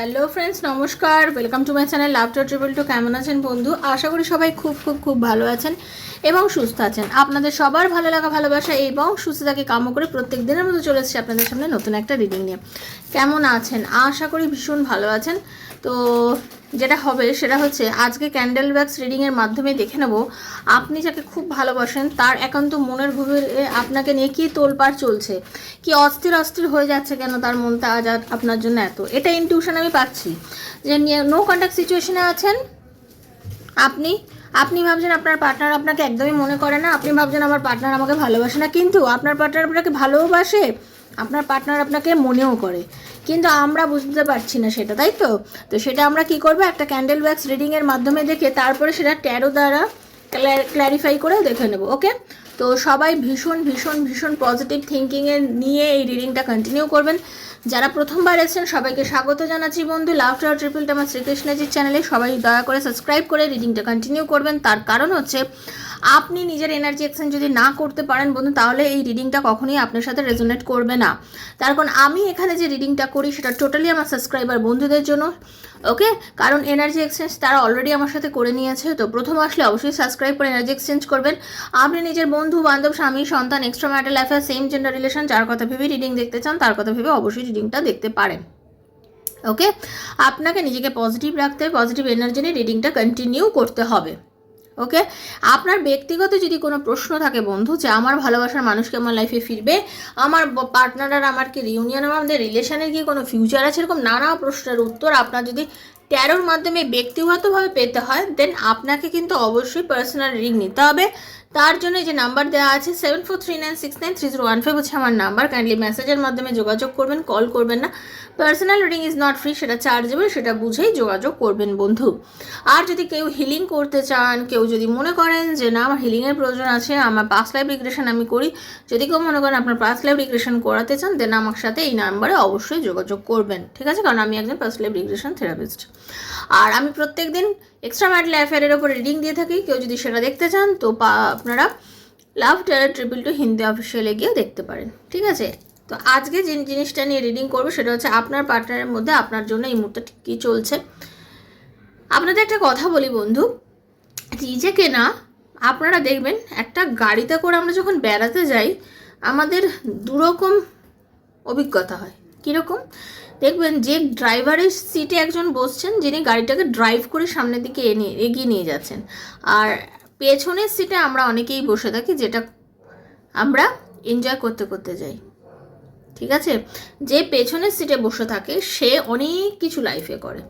Hello friends নমস্কার। Welcome to my channel love tarot triple two কেমন আছেন বন্ধু? আশা করি সবাই খুব খুব খুব ভালো আছেন এবং সুস্থ আছেন। আপনাদের সবার ভালো লাগা, ভালোবাসা এবং সুস্থতাকে কামও করে প্রত্যেক দিনের মতো চলে এসেছি আপনাদের সামনে নতুন একটা রিডিং নিয়ে। কেমন আছেন? আশা করি ভীষণ ভালো আছেন। তো যেটা হবে সেটা হচ্ছে আজকে ক্যান্ডেল ব্যাগস রিডিংয়ের মাধ্যমে দেখে নেব আপনি যাকে খুব ভালোবাসেন তার একান্ত মনের গভীরে আপনাকে নিয়ে কী তোলপাড় চলছে, কি অস্থির অস্থির হয়ে যাচ্ছে কেন তার মনটা আজ আপনার জন্য এত? এটা ইনটিউশন আমি পাচ্ছি। যে নো কন্ট্যাক্ট সিচুয়েশনে আছেন, আপনি আপনি ভাবছেন আপনার পার্টনার আপনাকে একদমই মনে করে না, আপনি ভাবছেন আমার পার্টনার আমাকে ভালোবাসে না, কিন্তু আপনার পার্টনার আপনাকে ভালোবাসে আপনার পার্টনার আপনাকে মনেও করে। কিন্তু আমরা বুঝতে পারছি না সেটা, তাই তো? তো সেটা আমরা কি করব? একটা ক্যান্ডেল ওয়াক্স রিডিংয়ের মাধ্যমে দেখে তারপরে সেটা ট্যারো দ্বারা ক্ল্যারিফাই করে দেখে নেব ওকে তো সবাই ভীষণ ভীষণ ভীষণ পজিটিভ থিঙ্কিংয়ে নিয়ে এই রিডিংটা কন্টিনিউ করবেন। যারা প্রথমবার এসেছেন, সবাইকে স্বাগত জানাচ্ছি বন্ধু লাভ টাওয়ার ট্রিপল টামা শ্রীকৃষ্ণজির চ্যানেলে। সবাই দয়া করে সাবস্ক্রাইব করে রিডিংটা কন্টিনিউ করবেন। তার কারণ হচ্ছে, আপনি নিজের এনার্জি এক্সচেঞ্জ যদি না করতে পারেন বন্ধু, তাহলে এই রিডিংটা কখনোই আপনার সাথে রেজোনেট করবে না। তার কারণ, আমি এখানে যে রিডিংটা করি, সেটা টোটালি আমার সাবস্ক্রাইবার বন্ধুদের জন্য ওকে কারণ এনার্জি এক্সচেঞ্জ তারা অলরেডি আমার সাথে করে নিয়েছে, তো প্রথম আসলে অবশ্যই সাবস্ক্রাইব করে এনার্জি এক্সচেঞ্জ করবেন। আপনি নিজের বন্ধু, বান্ধব, স্বামী, সন্তান extra matter affair same gender relation যার কথা ভেবে রিডিং দেখতে চান, তার কথা ভেবে অবশ্যই রিডিংটা দেখতে পারেন। ওকে আপনাকে নিজেকে পজিটিভ রাখতে পজিটিভ এনার্জি নিয়ে রিডিংটা কন্টিনিউ করতে হবে। ওকে আপনার ব্যক্তিগত যদি কোনো প্রশ্ন থাকে, বন্ধু, যে আমার ভালোবাসার মানুষকে আমার লাইফে ফিরবে, আমার পার্টনার আর আমার কি রিউনিয়ন আমাদের রিলেশনের কি কোনো ফিউচার আছে, এরকম নানা প্রশ্নের উত্তর আপনার যদি ট্যারোর মাধ্যমে ব্যক্তিগতভাবে পেতে হয় দেন আপনাকে কিন্তু অবশ্যই পার্সোনাল রিডিং নিতে হবে। তার জন্য যে নাম্বার দেওয়া আছে seven four three nine six nine three zero one five হচ্ছে আমার নাম্বার। কাইন্ডলি মেসেজের মাধ্যমে যোগাযোগ করবেন কল করবেন না। Personal reading is not free সেটা চার্জেবল সেটা বুঝেই যোগাযোগ করবেন বন্ধু। আর যদি কেউ হিলিং করতে চান, কেউ যদি মনে করেন যে, না, আমার হিলিংয়ের প্রয়োজন আছে, আমার পাস্ট লাইফ রিগ্রেশন আমি করি। যদি কেউ মনে করেন আপনার পাস্ট লাইফ রিগ্রেশন করাতে চান দেন আমার সাথে এই নাম্বারে অবশ্যই যোগাযোগ করবেন। ঠিক আছে? কারণ আমি একজন পাস্ট লাইফ রিগ্রেশন থেরাপিস্ট আর আমি প্রত্যেক দিন এক্সট্রা ম্যাটল অ্যাফেয়ারের ওপর রিডিং দিয়ে থাকি। কেউ যদি সেটা দেখতে চান, তো আপনারা love teller triple two Hindi অফিসিয়ালে গিয়ে দেখতে পারেন। ঠিক আছে? তো আজকে যে জিনিসটা নিয়ে রিডিং করব, সেটা হচ্ছে আপনার পার্টনারের মধ্যে আপনার জন্য এই মুহূর্তে কী চলছে। আপনাদের একটা কথা বলি বন্ধু নিজেকে না আপনারা দেখবেন একটা গাড়িতে করে আমরা যখন বেড়াতে যাই, আমাদের দুরকম অভিজ্ঞতা হয়। কীরকম? দেখবেন যে ড্রাইভারের সিটে একজন বসছেন, যিনি গাড়িটাকে ড্রাইভ করে সামনের দিকে এগিয়ে নিয়ে যাচ্ছেন। আর পেছনের সিটে আমরা অনেকেই বসে থাকি, যেটা আমরা এনজয় করতে করতে যাই। ঠিক আছে? যে পেছনের সিটে বসে থাকে, সে অনেক কিছু লাইফে করে।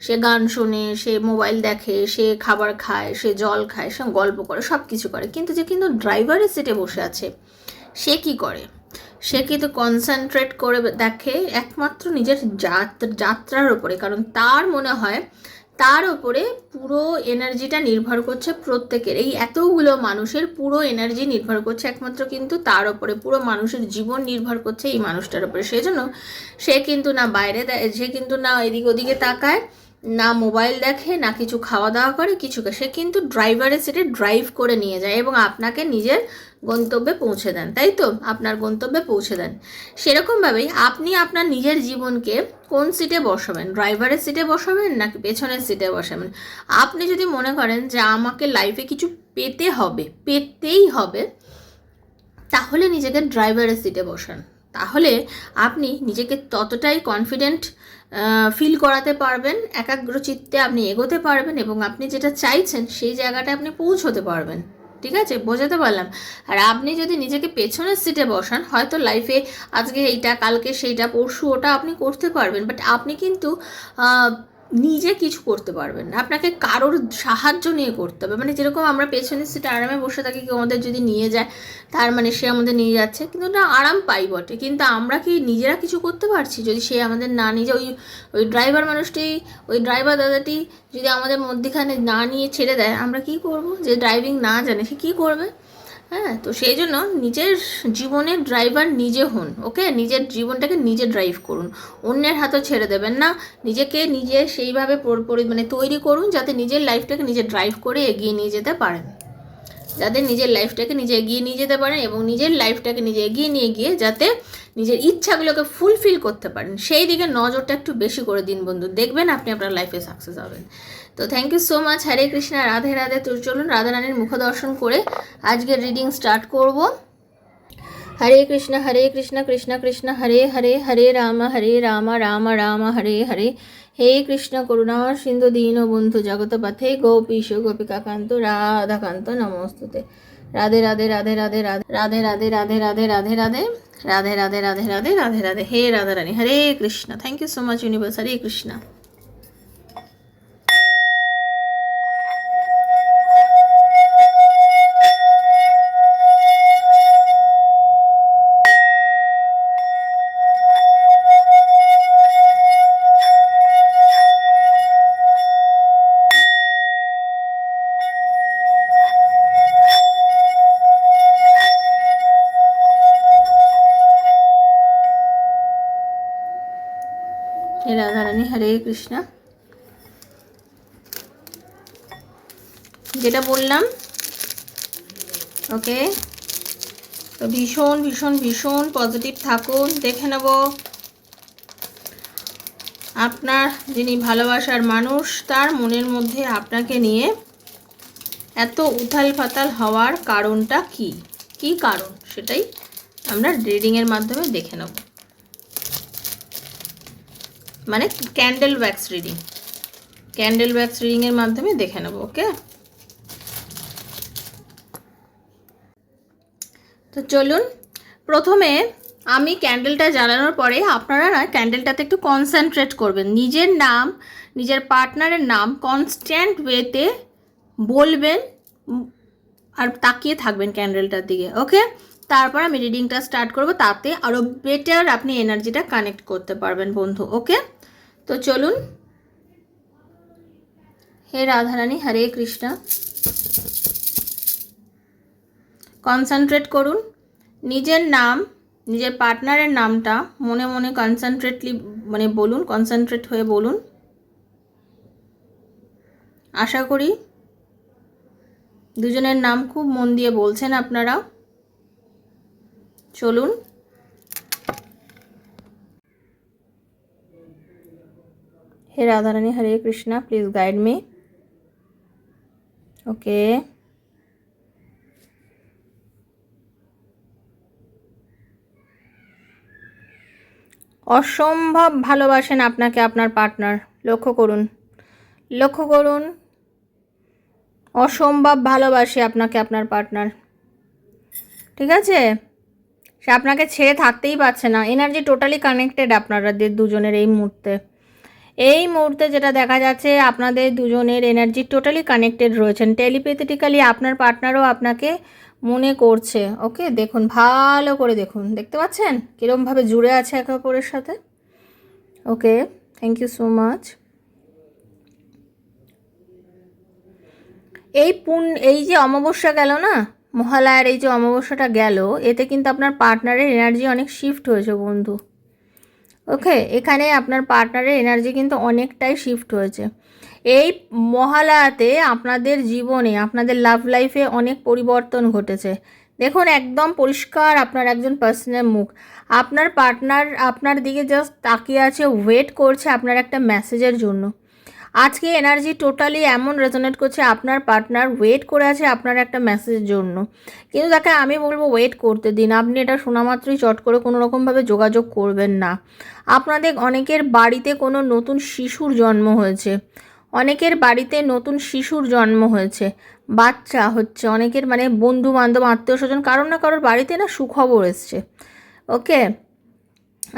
সে গান শোনে, সে মোবাইল দেখে, সে খাবার খায়, সে জল খায়, সে গল্প করে সব কিছু করে। কিন্তু যে, কিন্তু ড্রাইভারের সিটে বসে আছে, সে কি করে? সে কিন্তু কনসেন্ট্রেট করে দেখে একমাত্র নিজের যাত্রার ওপরে কারণ তার মনে হয়, তার ওপরে পুরো এনার্জিটা নির্ভর করছে প্রত্যেকের। এই এতগুলো মানুষের পুরো এনার্জি নির্ভর করছে একমাত্র কিন্তু তার ওপরে পুরো মানুষের জীবন নির্ভর করছে এই মানুষটার ওপরে সেজন্য সে কিন্তু না বাইরে সে কিন্তু না এদিক ওদিকে তাকায়। না মোবাইল দেখে, না কিছু খাওয়া দাওয়া করে, কিছু সে কিন্তু ড্রাইভারের সিটে ড্রাইভ করে নিয়ে যায় এবং আপনাকে নিজের গন্তব্যে পৌঁছে দেন, তাই তো? আপনার গন্তব্যে পৌঁছে দেন। সেরকমভাবেই আপনি আপনার নিজের জীবনকে কোন সিটে বসাবেন? ড্রাইভারের সিটে বসাবেন নাকি পেছনের সিটে বসাবেন? আপনি যদি মনে করেন যে আমাকে লাইফে কিছু পেতে হবে, পেতেই হবে, তাহলে নিজেকে ড্রাইভারের সিটে বসান। তাহলে আপনি নিজেকে ততটাই কনফিডেন্ট ফিল করাতে পারবেন একাগ্র চিত্তে আপনি এগোতে পারবেন এবং আপনি যেটা চাইছেন সেই জায়গাটা আপনি পৌঁছতে পারবেন। ঠিক আছে? বোঝাতে পারলাম। আর আপনি যদি নিজেকে পেছনের সিটে বসান, হয়তো লাইফে আজকে এইটা, কালকে সেইটা, পরশু ওটা আপনি করতে পারবেন বাট আপনি কিন্তু নিজে কিছু করতে পারবেন না। আপনাকে কারোর সাহায্য নিয়ে করতে হবে। মানে যেরকম আমরা পেছনের সিটে আরামে বসে থাকি, কেউ আমাদের যদি নিয়ে যায়, তার মানে সে আমাদের নিয়ে যাচ্ছে। কিন্তু না, আরাম পাই বটে। কিন্তু আমরা কি নিজেরা কিছু করতে পারছি? যদি সে আমাদের না নিয়ে যায়, ওই ওই ড্রাইভার মানুষটি, ওই ড্রাইভার দাদাটি যদি আমাদের মধ্যেখানে না নিয়ে ছেড়ে দেয়, আমরা কি করব? যে ড্রাইভিং না জানে, সে কী করবে? হ্যাঁ তো সেই জন্য নিজের জীবনের ড্রাইভার নিজে হন ওকে নিজের জীবনটাকে নিজে ড্রাইভ করুন। অন্যের হাতে ছেড়ে দেবেন না। নিজেকে নিজে সেইভাবে মানে তৈরি করুন যাতে নিজের লাইফটাকে নিজে ড্রাইভ করে এগিয়ে নিয়ে যেতে পারেন। যাতে নিজের লাইফটাকে নিজে এগিয়ে নিয়ে যেতে পারেন এবং নিজের লাইফটাকে নিজে এগিয়ে নিয়ে গিয়ে যাতে নিজের ইচ্ছাগুলোকে ফুলফিল করতে পারেন। সেই দিকে নজরটা একটু বেশি করে দিন বন্ধু। দেখবেন আপনি আপনার লাইফে সাকসেস হবেন। তো thank you so much Hare Krishna, Radhe Radhe. তো চলুন রাধা রানীর মুখ দর্শন করে আজকের রিডিং স্টার্ট করব। হরে কৃষ্ণ হরে কৃষ্ণ কৃষ্ণ কৃষ্ণ। হরে হরে হরে রাম হরে রাম রাম রাম, হরে হরে। হে কৃষ্ণ করুণা সিন্ধু দীন বন্ধু জগত পথে গোপীশ গোপিকাকান্ত রাধাকান্ত নমস্তুতে রাধে রাধে রাধে রাধে রাধে রাধে রাধে রাধে রাধে রাধে রাধে রাধে রাধে রাধে রাধে রাধে হে Radha Rani Hare Krishna thank you so much universe Hare Krishna Hare Krishna. যেটা বললাম ওকে তো ভীষণ ভীষণ ভীষণ পজিটিভ থাকুন, দেখে নেব। আপনার যিনি ভালোবাসার মানুষ, তার মনের মধ্যে আপনাকে নিয়ে এত উথাল পাতাল হওয়ার কারণটা কি? কি কারণ? সেটাই আমরা রিডিংয়ের মাধ্যমে দেখে নেব। মানে candle wax reading candle wax রিডিংয়ের মাধ্যমে দেখে নেব ওকে তো চলুন, প্রথমে আমি ক্যান্ডেলটা জ্বালানোর পরে আপনারা না ক্যান্ডেলটাতে একটু কনসেন্ট্রেট করবেন। নিজের নাম, নিজের পার্টনারের নাম কনস্ট্যান্ট ওয়েতে বলবেন আর তাকিয়ে থাকবেন ক্যান্ডেলটার দিকে ওকে তারপর আমি রিডিংটা স্টার্ট করব, তাতে আরও বেটার আপনি এনার্জিটা কানেক্ট করতে পারবেন বন্ধু ওকে তো চলুন। হে রাধারানী, হরে কৃষ্ণ। কনসেন্ট্রেট করুন। নিজের নাম, নিজের পার্টনারের নামটা মনে মনে কনসেন্ট্রেটলি মানে বলুন কনসেন্ট্রেট হয়ে বলুন। আশা করি দুজনের নাম খুব মন দিয়ে বলছেন আপনারা। চলুন। হে Radharani Hare Krishna please guide me okay অসম্ভব ভালোবাসেন আপনাকে আপনার পার্টনার লক্ষ্য করুন। লক্ষ্য করুন। অসম্ভব ভালোবাসে আপনাকে আপনার পার্টনার ঠিক আছে? সে আপনাকে ছেড়ে থাকতেই পারছে না। এনার্জি টোটালি কানেক্টেড আপনাদের দুজনের এই মুহূর্তে। এই মুহূর্তে যেটা দেখা যাচ্ছে, আপনাদের দুজনের এনার্জি টোটালি কানেক্টেড রয়েছেন। টেলিপ্যাথেটিক্যালি আপনার পার্টনারও আপনাকে মনে করছে। ওকে দেখুন, ভালো করে দেখুন। দেখতে পাচ্ছেন? কীরমভাবে জুড়ে আছে একে অপরের সাথে? Okay thank you so much এই পুন, এই যে অমাবস্যা গেল না? মহালয়ার এই যে অমাবস্যাটা গেল, এতে কিন্তু আপনার পার্টনারের এনার্জি অনেক শিফট হয়েছে বন্ধু। ওকে এখানে আপনার পার্টনারের এনার্জি কিন্তু অনেকটাই শিফট হয়েছে। এই মহালয়াতে আপনাদের জীবনে, আপনাদের লাভ লাইফে অনেক পরিবর্তন ঘটেছে। দেখুন, একদম পরিষ্কার আপনার একজন পার্সনের মুখ। আপনার পার্টনার আপনার দিকে জাস্ট তাকিয়ে আছে ওয়েট করছে আপনার একটা মেসেজের জন্য। আজকে এনার্জি টোটালি এমন রেজোনেট করছে, আপনার পার্টনার ওয়েট করে আছে আপনার একটা মেসেজের জন্য। কিন্তু তাকে আমি বলব ওয়েট করতে দিন। আপনি এটা শোনা মাত্রই চট করে কোনো রকমভাবে যোগাযোগ করবেন না। আপনাদের অনেকের বাড়িতে কোনো নতুন শিশুর জন্ম হয়েছে। অনেকের বাড়িতে নতুন শিশুর জন্ম হয়েছে। বাচ্চা হচ্ছে, অনেকের মানে বন্ধু বান্ধব আত্মীয় স্বজন কারোর না কারোর বাড়িতে না সুখবর এসছে। ওকে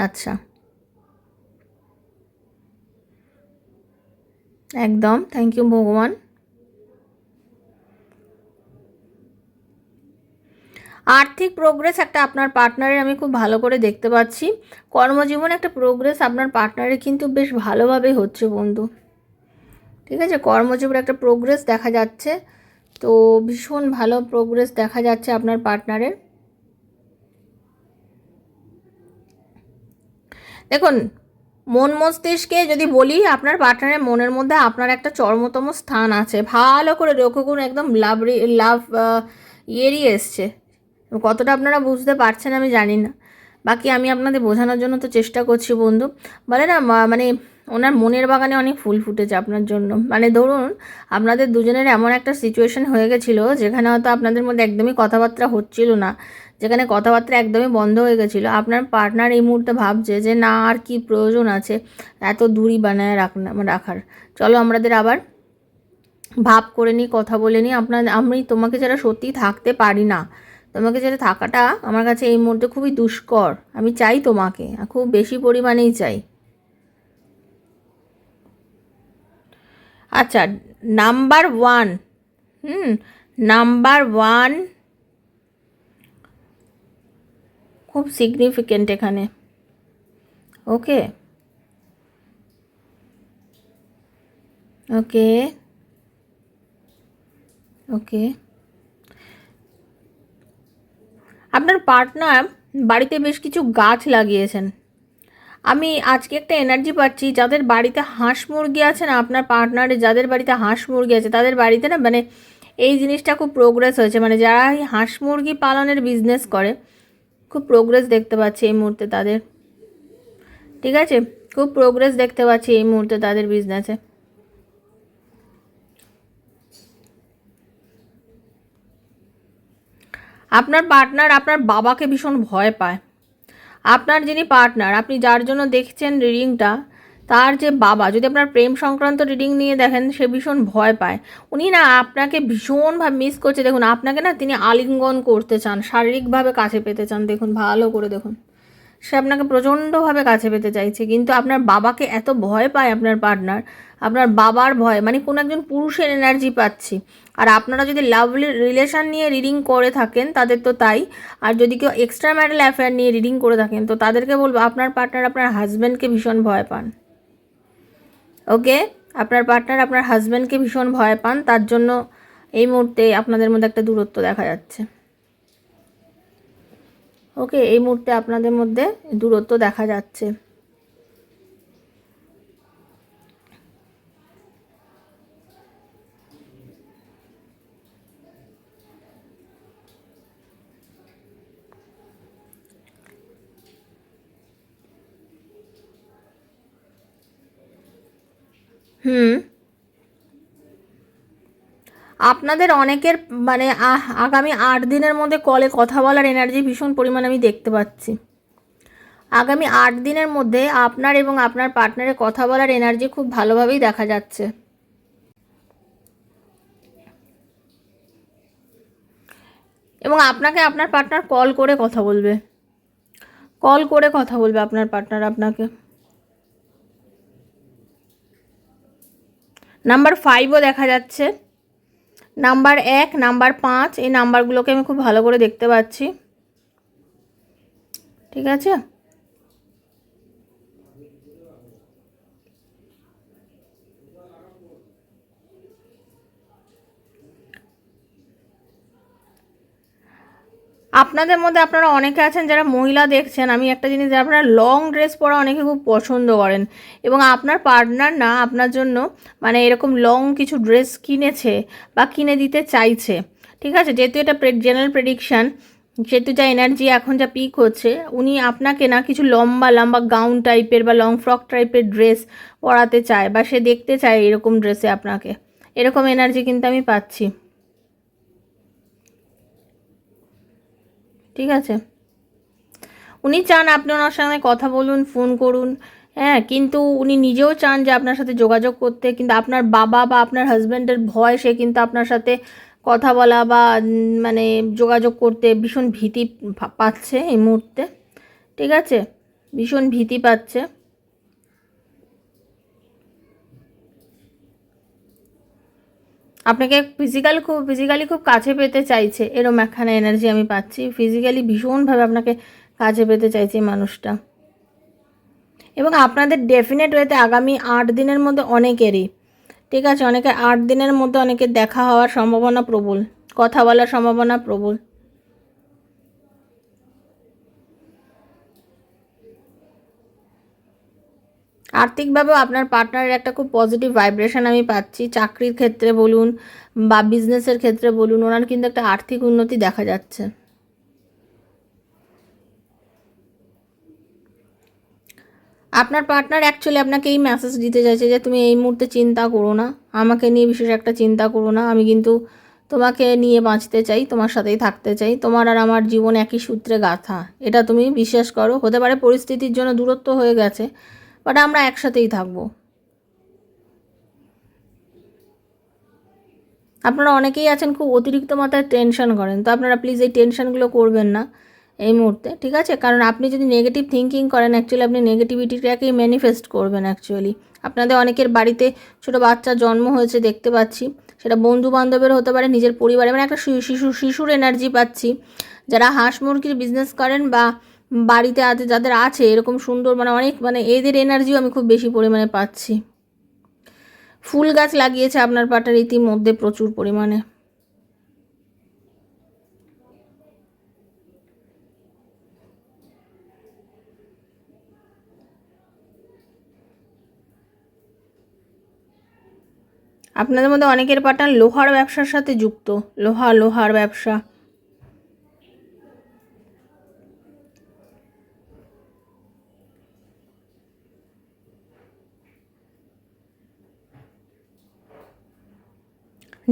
আচ্ছা। একদম থ্যাংক ইউ ভগবান। আর্থিক প্রোগ্রেস একটা আপনার পার্টনারের আমি খুব ভালো করে দেখতে পাচ্ছি। কর্মজীবনে একটা প্রোগ্রেস আপনার পার্টনারের কিন্তু বেশ ভালোভাবে হচ্ছে বন্ধু। ঠিক আছে, কর্মজীবনে একটা প্রোগ্রেস দেখা যাচ্ছে। তো ভীষণ ভালো প্রোগ্রেস দেখা যাচ্ছে আপনার পার্টনারের দেখুন মন মস্তিষ্কে যদি বলি, আপনার পার্টনারের মনের মধ্যে আপনার একটা চরমতম স্থান আছে। ভালো করে লক্ষ্য করুন, একদম লাভ লাভ ইয়েরই এসছে। কতটা আপনারা বুঝতে পারছেন আমি জানি না। বাকি আমি আপনাদের বোঝানোর জন্য তো চেষ্টা করছি বন্ধু। বলে না মানে ওনার মনের বাগানে অনেক ফুল ফুটেছে আপনার জন্য। মানে ধরুন, আপনাদের দুজনের এমন একটা সিচুয়েশন হয়ে গেছিল, যেখানে হয়তো আপনাদের মধ্যে একদমই কথাবার্তা হচ্ছিল না, যেখানে কথাবার্তা একদমই বন্ধ হয়ে গেছিল। আপনার পার্টনার এই মুহূর্তে ভাবছে যে, না, আর কি প্রয়োজন আছে এত দূরই বানায় রাখ, রাখার। চলো আমাদের আবার ভাব করে নিই, কথা বলে নিই। আপনার, আমি তোমাকে যারা সত্যি থাকতে পারি না। তোমাকে যারা থাকাটা আমার কাছে এই মুহূর্তে খুবই দুষ্কর। আমি চাই তোমাকে খুব বেশি পরিমাণেই চাই। আচ্ছা number one hmm number one খুব সিগনিফিকেন্ট এখানে। ওকে ওকে ওকে আপনার পার্টনার বাড়িতে বেশ কিছু গাছ লাগিয়েছেন। আমি আজকে একটা এনার্জি পাচ্ছি, যাদের বাড়িতে হাঁস মুরগি আছে না, আপনার পার্টনারে যাদের বাড়িতে হাঁস মুরগি আছে, তাদের বাড়িতে না মানে এই জিনিসটা খুব প্রোগ্রেস হয়েছে। মানে যারা এই হাঁস মুরগি পালনের বিজনেস করে, খুব প্রোগ্রেস দেখতে পাচ্ছি এই মুহূর্তে তাদের। ঠিক আছে? খুব প্রোগ্রেস দেখতে পাচ্ছি এই মুহূর্তে তাদের বিজনেসে আপনার পার্টনার আপনার বাবাকে ভীষণ ভয় পায়। আপনার যিনি পার্টনার আপনি যার জন্য দেখছেন রিডিংটা তার যে বাবা, যদি আপনার প্রেম সংক্রান্ত রিডিং নিয়ে দেখেন, সে ভীষণ ভয় পায়। উনি না আপনাকে ভীষণভাবে মিস করছে। দেখুন, আপনাকে না তিনি আলিঙ্গন করতে চান, শারীরিকভাবে কাছে পেতে চান। দেখুন, ভালো করে দেখুন। সে আপনাকে প্রচণ্ডভাবে কাছে পেতে চাইছে। কিন্তু আপনার বাবাকে এত ভয় পায় আপনার পার্টনার আপনার বাবার ভয় মানে কোনো একজন পুরুষের এনার্জি পাচ্ছি। আর আপনারা যদি লাভ রিলেশন নিয়ে রিডিং করে থাকেন, তাদের তো তাই। আর যদি কেউ এক্সট্রা ম্যারিটাল অ্যাফেয়ার নিয়ে রিডিং করে থাকেন, তো তাদেরকে বলব, আপনার পার্টনার আপনার হাজব্যান্ডকে ভীষণ ভয় পান। ওকে আপনার পার্টনার আপনার হাজব্যান্ডকে ভীষণ ভয় পান। তার জন্য এই মুহূর্তে আপনাদের মধ্যে একটা দূরত্ব দেখা যাচ্ছে। ওকে এই মুহূর্তে আপনাদের মধ্যে দূরত্ব দেখা যাচ্ছে। হুম। আপনাদের অনেকের মানে আগামী আট দিনের মধ্যে কলে কথা বলার এনার্জি ভীষণ পরিমাণে আমি দেখতে পাচ্ছি। আগামী আট দিনের মধ্যে আপনার এবং আপনার পার্টনারের কথা বলার এনার্জি খুব ভালোভাবেই দেখা যাচ্ছে। এবং আপনাকে আপনার পার্টনার কল করে কথা বলবে। কল করে কথা বলবে আপনার পার্টনার আপনাকে। নাম্বার ফাইভও দেখা যাচ্ছে। নাম্বার এক নাম্বার পাঁচ এই নাম্বারগুলোকে আমি খুব ভালো করে দেখতে পাচ্ছি। ঠিক আছে? আপনাদের মধ্যে আপনারা অনেকে আছেন যারা মহিলা দেখছেন, আমি একটা জিনিস আপনারা লং ড্রেস পরা অনেকে খুব পছন্দ করেন এবং আপনার পার্টনার না আপনার জন্য মানে এরকম লং কিছু ড্রেস কিনেছে বা কিনে দিতে চাইছে, ঠিক আছে? যেহেতু এটা জেনারেল প্রেডিকশান যেহেতু যা এনার্জি এখন যা পিক হচ্ছে, উনি আপনাকে না কিছু লম্বা লম্বা গাউন টাইপের বা লং ফ্রক টাইপের ড্রেস পরাতে চায় বা সে দেখতে চায় এরকম ড্রেসে আপনাকে। এরকম এনার্জি কিন্তু আমি পাচ্ছি। ঠিক আছে? উনি চান আপনি ওনার সঙ্গে কথা বলুন ফোন করুন। হ্যাঁ কিন্তু উনি নিজেও চান যে আপনার সাথে যোগাযোগ করতে। কিন্তু আপনার বাবা বা আপনার হাজব্যান্ডের ভয়, সে কিন্তু আপনার সাথে কথা বলা বা মানে যোগাযোগ করতে ভীষণ ভীতি পাচ্ছে এই মুহূর্তে। ঠিক আছে? ভীষণ ভীতি পাচ্ছে। আপনাকে ফিজিক্যাল খুব ফিজিক্যালি খুব কাছে পেতে চাইছে। এরম একখানা এনার্জি আমি পাচ্ছি। ফিজিক্যালি ভীষণভাবে আপনাকে কাছে পেতে চাইছে এই মানুষটা। এবং আপনাদের ডেফিনেট ওয়েতে আগামী আট দিনের মধ্যে অনেকেরই, ঠিক আছে? অনেকে আট দিনের মধ্যে অনেকে দেখা হওয়ার সম্ভাবনা প্রবল, কথা বলার সম্ভাবনা প্রবল। আর্থিকভাবেও আপনার পার্টনারের একটা খুব পজিটিভ ভাইব্রেশন আমি পাচ্ছি। চাকরির ক্ষেত্রে বলুন বা বিজনেসের ক্ষেত্রে বলুন, ওনার কিন্তু একটা আর্থিক উন্নতি দেখা যাচ্ছে। আপনার পার্টনার অ্যাকচুয়ালি আপনাকে এই মেসেজ দিতে চাইছে যে, তুমি এই মুহূর্তে চিন্তা করো না। আমাকে নিয়ে বিশেষ একটা চিন্তা করো না। আমি কিন্তু তোমাকে নিয়ে বাঁচতে চাই, তোমার সাথেই থাকতে চাই। তোমার আর আমার জীবন একই সূত্রে গাথা। এটা তুমি বিশ্বাস করো। হতে পারে পরিস্থিতির জন্য দূরত্ব হয়ে গেছে বাট আমরা একসাথেই থাকব। আপনারা অনেকেই আছেন খুব অতিরিক্ত মাত্রায় টেনশন করেন, তো আপনারা প্লিজ এই টেনশনগুলো করবেন না এই মুহূর্তে, ঠিক আছে? কারণ আপনি যদি নেগেটিভ থিঙ্কিং করেন অ্যাকচুয়ালি আপনি নেগেটিভিটিটাকেই ম্যানিফেস্ট করবেন অ্যাকচুয়ালি আপনাদের অনেকের বাড়িতে ছোটো বাচ্চা জন্ম হয়েছে, দেখতে পাচ্ছি। সেটা বন্ধু বান্ধবের হতে পারে, নিজের পরিবারে মানে একটা শিশু, শিশুর এনার্জি পাচ্ছি। যারা হাঁস মুরগির বিজনেস করেন বা বাড়িতে আছে যাদের আছে, এরকম সুন্দর মানে অনেক মানে এদের এনার্জিও আমি খুব বেশি পরিমাণে পাচ্ছি। ফুল গাছ লাগিয়েছে আপনার পাটার ইতিমধ্যে প্রচুর পরিমাণে। আপনাদের মধ্যে অনেকের পার্টনার লোহার ব্যবসার সাথে যুক্ত। লোহা, লোহার ব্যবসা।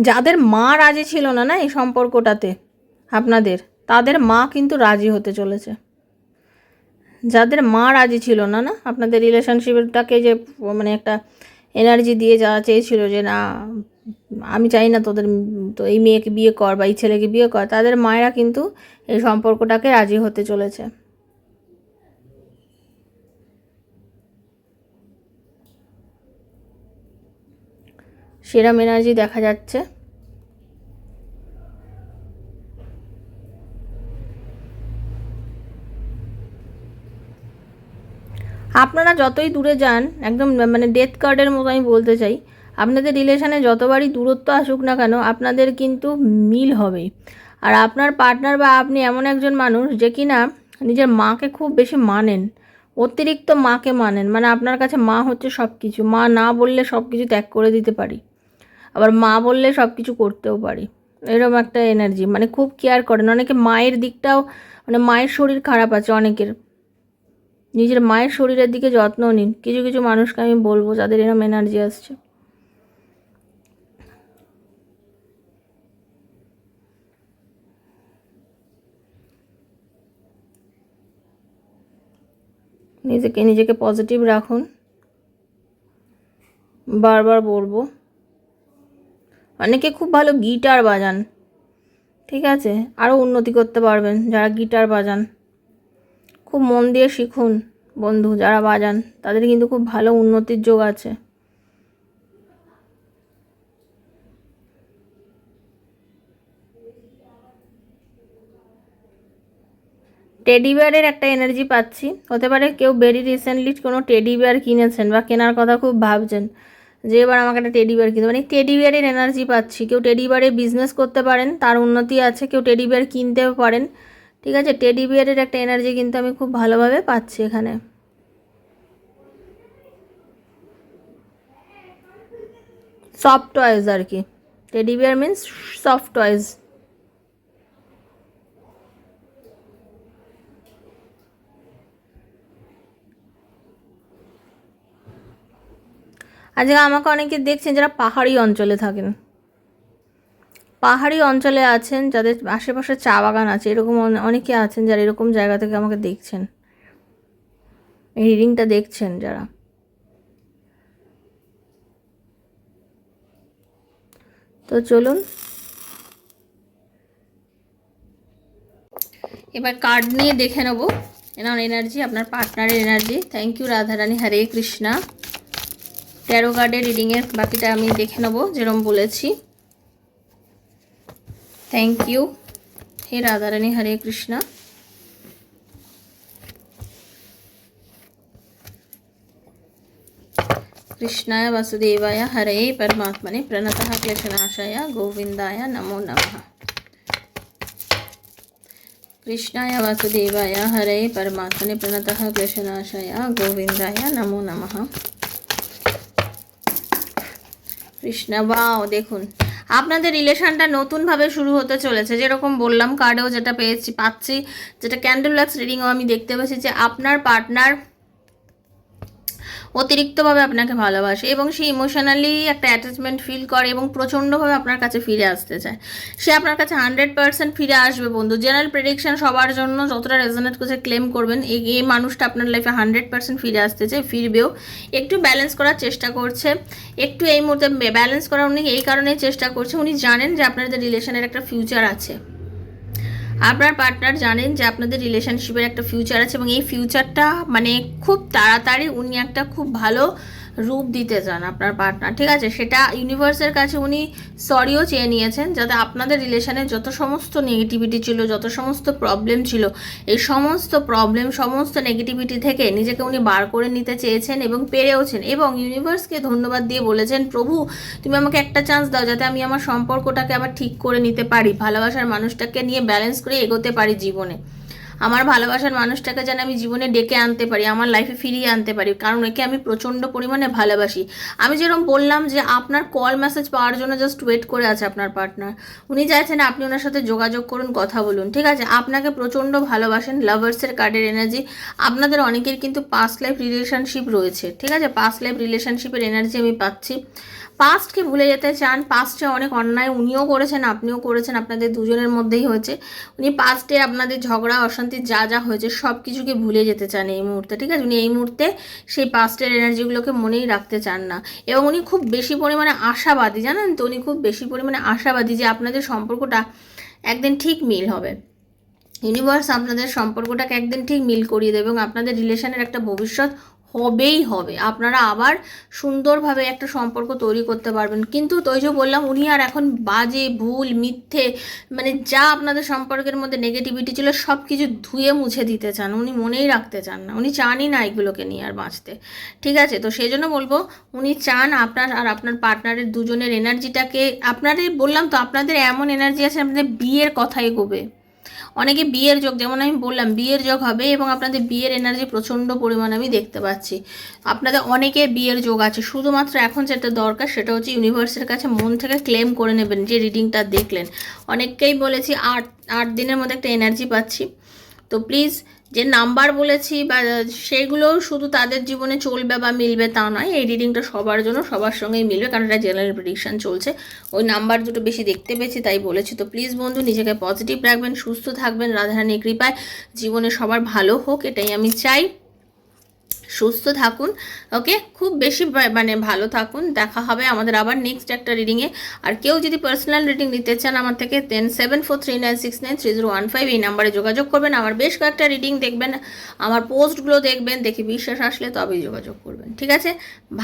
যাদের মা রাজি ছিল না না, এই সম্পর্কটাতে আপনাদের, তাদের মা কিন্তু রাজি হতে চলেছে। যাদের মা রাজি ছিল না না, আপনাদের রিলেশনশিপটাকে যে মানে একটা এনার্জি দিয়ে যাওয়া চেয়েছিল যে, না, আমি চাই না তোদের, তো এই মেয়েকে বিয়ে কর বা এই ছেলেকে বিয়ে কর, তাদের মায়েরা কিন্তু এই সম্পর্কটাকে রাজি হতে চলেছে। সেরাম এনার্জি দেখা যাচ্ছে। আপনারা যতই দূরে যান, একদম মানে ডেথ কার্ডের মতো আমি বলতে চাই, আপনাদের রিলেশানে যতবারই দূরত্ব আসুক না কেন, আপনাদের কিন্তু মিল হবেই। আর আপনার পার্টনার বা আপনি এমন একজন মানুষ যে কিনা নিজের মাকে খুব বেশি মানেন, অতিরিক্ত মাকে মানেন মানে আপনার কাছে মা হচ্ছে সব কিছু মা না বললে সব কিছু ত্যাগ করে দিতে পারি। আবার মা বললে সব কিছু করতেও পারি। এরকম একটা এনার্জি মানে খুব কেয়ার করেন। অনেকে মায়ের দিকটাও মানে মায়ের শরীর খারাপ আছে অনেকের। নিজের মায়ের শরীরের দিকে যত্ন নিন। কিছু কিছু মানুষকে আমি বলব যাদের এরকম এনার্জি আসছে। নিজেকে নিজেকে পজিটিভ রাখুন। বারবার বলব। অনেকে খুব ভালো গিটার বাজান, ঠিক আছে? আরও উন্নতি করতে পারবেন যারা গিটার বাজান। খুব মন দিয়ে শিখুন বন্ধু, যারা বাজান, তাদের কিন্তু খুব ভালো উন্নতির যোগ আছে। টেডি বিয়ারের একটা এনার্জি পাচ্ছি। হতে পারে কেউ ভেরি রিসেন্টলি কোনো টেডি বিয়ার কিনেছেন বা কেনার কথা খুব ভাবছেন। যে এবার আমাকে একটা টেডি বিয়ার কিনতে মানে টেডি বিয়ারের এনার্জি পাচ্ছি। কেউ টেডি বিয়ারে বিজনেস করতে পারেন, তার উন্নতি আছে, কেউ টেডি বিয়ার কিনতেও পারেন। ঠিক আছে? টেডি বিয়ারের একটা এনার্জি কিন্তু আমি খুব ভালোভাবে পাচ্ছি এখানে। সফট টয়েস আর কি। Teddy bear means soft toys আজকে আমাকে অনেকে দেখছেন যারা পাহাড়ি অঞ্চলে থাকেন। পাহাড়ি অঞ্চলে আছেন, যাদের আশেপাশে চা বাগান আছে, এরকম অনেকে আছেন যারা এরকম জায়গা থেকে আমাকে দেখছেন। এই রিডিংটা দেখছেন যারা। তো চলুন। এবার কার্ড নিয়ে দেখে নেব। এনার এনার্জি আপনার পার্টনারের energy thank you Radharani. Hare Krishna. Taro কার্ডের রিডিংয়ের বাকিটা আমি দেখে নেবো যেরকম বলেছি থ্যাংক ইউ হে রাধারানী হরে কৃষ্ণ कृष्णाय वासुदेवाय हरे परमात्मने प्रणतः क्लेशनाशाय गोविन्दाय नमो नमः कृष्णाय वासुदेवाय हरे परमात्मने प्रणतः क्लेशनाशाय गोविन्दाय नमो नमः কৃষ্ণা, বাও, দেখুন। আপনাদের রিলেশনটা নতুনভাবে শুরু হতে চলেছে। যেরকম বললাম কার্ডেও যেটা পেয়েছি, পাচ্ছি। যেটা ক্যান্ডেল রিডিংও আমি দেখতে পাচ্ছি যে আপনার পার্টনার অতিরিক্তভাবে আপনাকে ভালোবাসে এবং সে ইমোশনালি একটা অ্যাটাচমেন্ট ফিল করে এবং প্রচণ্ডভাবে আপনার কাছে ফিরে আসতে চায়। সে আপনার কাছে হান্ড্রেড পার্সেন্ট ফিরে আসবে বন্ধু। জেনারেল প্রেডিকশন সবার জন্য যতটা রেজনেট করছে ক্লেম করবেন, এই এই মানুষটা আপনার লাইফে হান্ড্রেড পার্সেন্ট ফিরে আসতে চায়, ফিরবেও। একটু ব্যালেন্স করার চেষ্টা করছে। একটু এই মুহূর্তে ব্যালেন্স করার উনি এই কারণেই চেষ্টা করছে। উনি জানেন যে আপনাদের রিলেশনের একটা ফিউচার আছে। আপনার পার্টনার জানেন যে আপনাদের রিলেশনশিপের একটা ফিউচার আছে এবং এই ফিউচারটা মানে খুব তাড়াতাড়ি উনি একটা খুব ভালো রূপ দিতে চান আপনার পার্টনার ঠিক আছে, সেটা ইউনিভার্সের কাছে উনি সরিও চেয়ে নিয়েছেন যাতে আপনাদের রিলেশনে যত সমস্ত নেগেটিভিটি ছিল, যত সমস্ত প্রবলেম ছিল, এই সমস্ত প্রবলেম সমস্ত নেগেটিভিটি থেকে নিজেকে উনি বার করে নিতে চেয়েছেন এবং পেরেওছেন এবং ইউনিভার্সকে ধন্যবাদ দিয়ে বলেছেন, প্রভু, তুমি আমাকে একটা চান্স দাও যাতে আমি আমার সম্পর্কটাকে আবার ঠিক করে নিতে পারি, ভালোবাসার মানুষটাকে নিয়ে ব্যালেন্স করে এগোতে পারি জীবনে। আমার ভালোবাসার মানুষটাকে যেন আমি জীবনে ডেকে আনতে পারি, আমার লাইফে ফিরিয়ে আনতে পারি, কারণ একে আমি প্রচণ্ড পরিমাণে ভালোবাসি। আমি যেরকম বললাম যে আপনার কল মেসেজ পাওয়ার জন্য জাস্ট ওয়েট করে আছে আপনার পার্টনার উনি চাইছেন আপনি ওনার সাথে যোগাযোগ করুন, কথা বলুন, ঠিক আছে? আপনাকে প্রচণ্ড ভালোবাসেন লাভার্সের কার্ডের এনার্জি আপনাদের অনেকের কিন্তু পাস্ট লাইফ রিলেশনশিপ রয়েছে, ঠিক আছে? পাস্ট লাইফ রিলেশনশিপের এনার্জি আমি পাচ্ছি। পাস্টকে ভুলে যেতে চান পাস্টে অনেক অন্যায় উনিও করেছেন, আপনিও করেছেন, আপনাদের দুজনের মধ্যেই হয়েছে। উনি পাস্টে আপনাদের ঝগড়া, অশান্তি যা যা হয়েছে সব কিছুকে ভুলে যেতে চান এই মুহূর্তে, ঠিক আছে? উনি এই মুহূর্তে সেই পাস্টের এনার্জিগুলোকে মনেই রাখতে চান না। এবং উনি খুব বেশি পরিমাণে আশাবাদী, জানেন তো? উনি খুব বেশি পরিমাণে আশাবাদী যে আপনাদের সম্পর্কটা একদিন ঠিক মিল হবে। ইউনিভার্স আপনাদের সম্পর্কটাকে একদিন ঠিক মিল করিয়ে দেবে এবং আপনাদের রিলেশনের একটা ভবিষ্যৎ হবেই হবে। আপনারা আবার সুন্দরভাবে একটা সম্পর্ক তৈরি করতে পারবেন। কিন্তু যে বললাম, উনি আর এখন বাজে, ভুল, মিথ্যে মানে যা আপনাদের সম্পর্কের মধ্যে নেগেটিভিটি ছিল সব কিছু ধুয়ে মুছে দিতে চান। উনি মনেই রাখতে চান না। উনি চানই না এগুলোকে নিয়ে আর বাঁচতে। ঠিক আছে? তো সেই জন্য বলব, উনি চান আপনার আর আপনার পার্টনারের দুজনের এনার্জিটাকে আপনাদের বললাম তো, আপনাদের এমন এনার্জি আছে, আপনাদের বিয়ের কথা এগোবে অনেকে বিয়ের যোগ, যেমন আমি বললাম, বিয়ের যোগ হবে এবং আপনাদের বিয়ের এনার্জি প্রচণ্ড পরিমাণ আমি দেখতে পাচ্ছি। আপনাদের অনেকের বিয়ের যোগ আছে, শুধুমাত্র এখন যেটা দরকার সেটা হচ্ছে ইউনিভার্সের কাছে মন থেকে ক্লেম করে নেবেন, যে রিডিংটা দেখলেন। অনেককেই বলেছি আট আট দিনের মধ্যে একটা এনার্জি পাচ্ছি। তো প্লিজ যে নাম্বার বলেছি বা সেগুলোও শুধু তাদের জীবনে চলবে বা মিলবে তা নয়, এই রিডিংটা সবার জন্য সবার সঙ্গেই মিলবে, কারণ এটা জেনারেল প্রেডিকশান চলছে। ওই নাম্বার দুটো বেশি দেখতে পেয়েছি, তাই বলেছি। তো প্লিজ বন্ধু, নিজেকে পজিটিভ রাখবেন, সুস্থ থাকবেন। রাধারানীর কৃপায় জীবনে সবার ভালো হোক, এটাই আমি চাই। সুস্থ থাকুন ওকে খুব বেশি মানে ভালো থাকুন। দেখা হবে আমাদের আবার নেক্সট একটা রিডিংয়ে আর কেউ যদি পার্সোনাল রিডিং নিতে চান আমার থেকে দেন seven four three nine six nine three zero one five এই নাম্বারে যোগাযোগ করবেন। আমার বেশ কয়েকটা রিডিং দেখবেন, আমার পোস্টগুলো দেখবেন, দেখে বিশ্বাস আসলে তবেই যোগাযোগ করবেন। ঠিক আছে?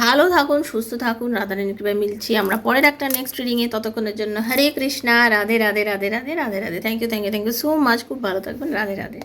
ভালো থাকুন, সুস্থ থাকুন। রাধারানী কৃপায় মিলছি। আমরা পরের একটা নেক্সট রিডিংয়ে ততক্ষণের জন্য Hare Krishna, Radhe Radhe Radhe Radhe Radhe Radhe. Thank you thank you thank you so much খুব ভালো থাকবেন। রাধে রাধে।